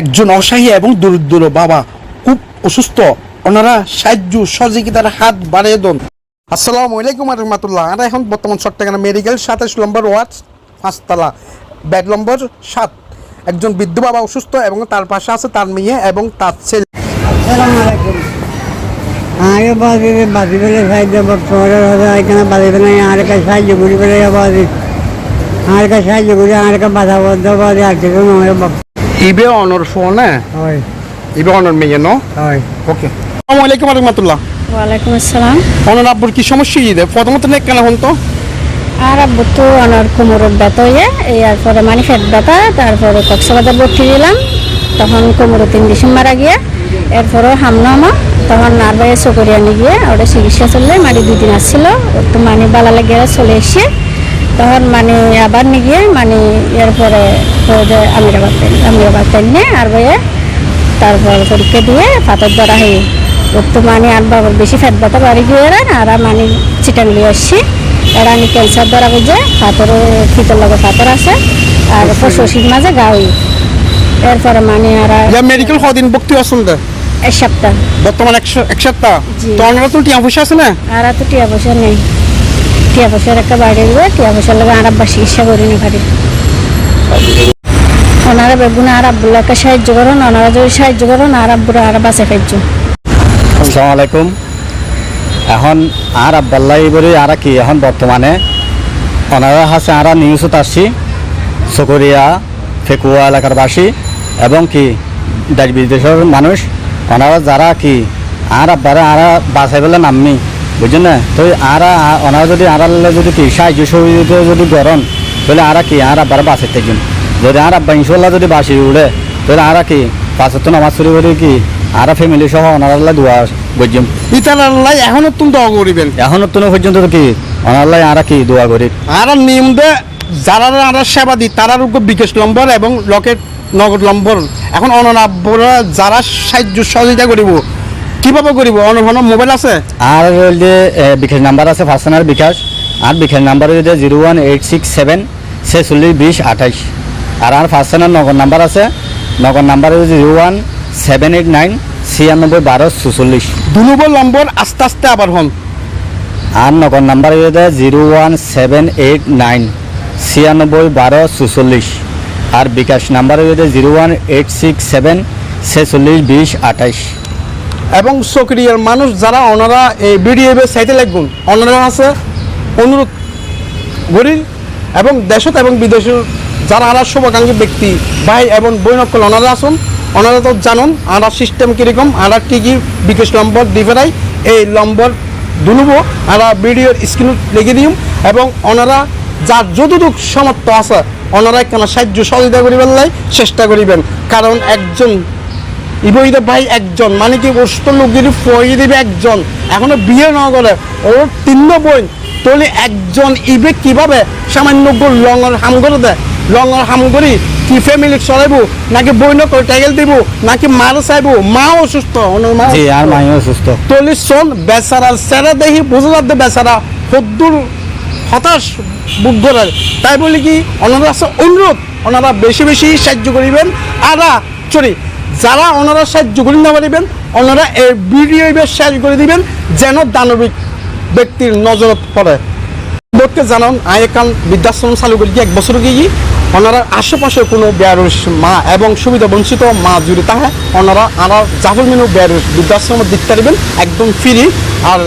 একজন অসহায় এবং দরিদ্র বাবা খুব অসুস্থ। ওনারা সাহায্য সহযোগিতার হাত বাড়িয়ে দেন। আসসালামু আলাইকুম রহমতুল্লাহ আমরা এখন বর্তমান চট্টগ্রাম মেডিকেল সাতাশ নম্বর ওয়ার্ড পাঁচতলা বেড নম্বর সাত। একজন বৃদ্ধ বাবা অসুস্থ এবং তার পাশে আছে তার মেয়ে এবং তার ছেলে। আগে বাজি বাজি পেলে সাহায্য বর্তমানে এখানে বাজি আর কাছে সাহায্য করি বাজি আর কাছে সাহায্য করি আর কাছে বাধা বদ্ধ বাজি আর কিছু নয় ইবে অনর ফোনে হয়? ইবে অনর মেয়ে ন? হয়। ওকে। আসসালামু আলাইকুম রহমতুল্লাহ। ওয়ালাইকুম আসসালাম। অনর আব্বুর কি সমস্যা ইয়ে প্রথমত নেক কেন হন তো? আর আব্বু তো আমার কোমরের ব্যথা হয়ে এরপরে মানে ফেট ব্যথা তারপরে কক্সবাজার ভর্তি দিলাম তখন কোমরে তিন ডিসেম্বর মারা গিয়ে এরপরে হামনামা। তখন নার্ভাইয়ে চকরিয়া নিয়ে গিয়ে ওটা চিকিৎসা চললে মানে দুই দিন আসছিল। তো মানে বালা লেগে চলে এসে। তখন মানে আবার নিয়ে মানে এরপরে আমিরাবাদ আমিরাবাদ নিয়ে আর বইয়ে তারপর পরীক্ষা দিয়ে পাথর ধরা হয়ে বর্তমানে আর বাবার বেশি ফেট ব্যথা বাড়ি গিয়ে আর মানে চিটাংলি আসছি। এরা আমি ক্যান্সার ধরা বুঝে পাথর ফিতর লগে পাথর আছে আর পশুশীর মাঝে গাউই এরপরে মানে আর মেডিকেল কদিন ভর্তি আছেন এক সপ্তাহ। বর্তমান একশো এক সপ্তাহ? তো ওনারা তো টিয়া পয়সা আছে না? আর তো টিয়া পয়সা নেই। টিয়া পয়সার একটা বাড়ি দেবে টিয়া পয়সার লগে আর আব্বা চিকিৎসা করি নি পারি ওনারা বেগুনে আর আব্বুল্লাহকে সাহায্য করুন, ওনারা যদি সাহায্য করুন, আর আব্বুরা আর বাঁচে খাইছো আসসালামু আলাইকুম। এখন আর আব্বাল্লাই বলে আর কি, এখন বর্তমানে ওনারা আছে আর নিউজত আসছি, চকরিয়া, ফেকুয়া এলাকার বাসী এবং কি দেশ বিদেশের মানুষ। ওনারা যারা কি, আর আব্বারা আর বাঁচাই বলে নামনি। বুঝছেন না তো আর ওনারা যদি আর যদি কি সাহায্য সহযোগিতা যদি গরম তাহলে আর কি আর আব্বারা বাঁচাই থাকবেন যদি আর আব্বা ইনশাল্লাহ যদি বাসি উড়ে তাহলে আর কি পাঁচত্ব নামাজ শুরু করে কি আর ফ্যামিলি সহ ওনারা দোয়া বুঝছেন ইতারাল্লাই এখন তুমি দোয়া করিবেন। এখন তো পর্যন্ত তো কি অনাল্লাই আর কি দোয়া করি? আর নিয়ম দে যারা আর সেবা দি তারার উপর বিকাশ নম্বর এবং লকেট নগদ নম্বর এখন অনরাব্বরা যারা সাহায্য সহযোগিতা করিব কীভাবে করিব অনভন মোবাইল আছে? আর যে বিকাশ নাম্বার আছে পার্সোনাল বিকাশ। আর বিকাশ নাম্বার হচ্ছে zero one eight six seven ছেচল্লিশ বিশ আঠাইশ আর আর পার্সোনাল নগদ নাম্বার আছে। নগদ নাম্বার হচ্ছে zero one seven eight nine ছিয়ানব্বই বারো চুচল্লিশ দুনুবর নম্বর আস্তে আস্তে আবার হন আর নগদ নাম্বার হচ্ছে zero one seven eight nine ছিয়ানব্বই বারো চুচল্লিশ আর বিকাশ নাম্বার হচ্ছে zero one eight six seven ছেচল্লিশ বিশ আঠাইশ এবং সক্রিয়ার মানুষ যারা, ওনারা এই ভিডিও সাইতে লাগবেন। ওনারা আছে অনুরোধ করি এবং দেশত এবং বিদেশের যারা আরা শুভাকাঙ্ক্ষী ব্যক্তি, ভাই এবং বৈনকল ওনারা আসুন ওনারা তো জানুন আরা সিস্টেম কীরকম আরা কী কী বিকাশ নম্বর দিবেরাই এই নম্বর দুলুবো আরা ভিডিওর স্ক্রিন লিখে দিম এবং ওনারা যার যতটুক সমর্থ আছে ওনারা কেন সাহায্য সহযোগিতা করিবেন চেষ্টা করিবেন। কারণ একজন ইবইদে ভাই একজন মানে কি অসুস্থ লোক যদি ফয়ে দিবে একজন। এখনও বিয়ে না করে ওর তিন বোন। তাহলে একজন ইবে কীভাবে সামান্য গোল লঙর হাম করে দেয়? লঙর হাম করি কি ফ্যামিলি চলাইব? নাকি বইন করে টাইগেল দিব? নাকি মার চাইব? মা অসুস্থ আর মাইও সুস্থ তলি শোন বেচারা সেরা দেখি বোঝা যাচ্ছে বেচারা সদ্দুর হতাশ বুক তাই বলি কি ওনারা আছে অনুরোধ ওনারা বেশি বেশি সাহায্য করিবেন আরা চরি। যারা ওনারা সাহায্য করি না পারিবেন ওনারা এই ভিডিও শেয়ার করে দিবেন, যেন দানবিক ব্যক্তির নজরত পড়ে। বোর্ডকে জানান একান বৃদ্ধাশ্রম চালু করি এক বছর গিয়ে ওনারা আশেপাশে কোনো বেয়ারস মা এবং সুবিধা বঞ্চিত মা জুড়ে তাহে ওনারা আনা জাফর মিনু বেয়ারস বৃদ্ধাশ্রম দিতে পারিবেন একদম ফ্রি। আর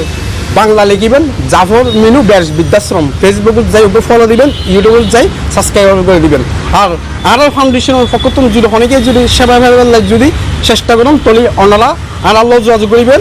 বাংলা লিখিবেন, জাফর মিনু, ব্যাস, বৃদ্ধাশ্রম। ফেসবুকত যাই ওকে ফলো দিবেন ইউটিউবে যাই সাবস্ক্রাইব করে দিবেন। আর আরও ফাউন্ডেশনের পক্ষ যদি অনেকে যদি সেবা যদি চেষ্টা করুন, তলি অনলা আল্লাহ যোগাযোগ করিবেন।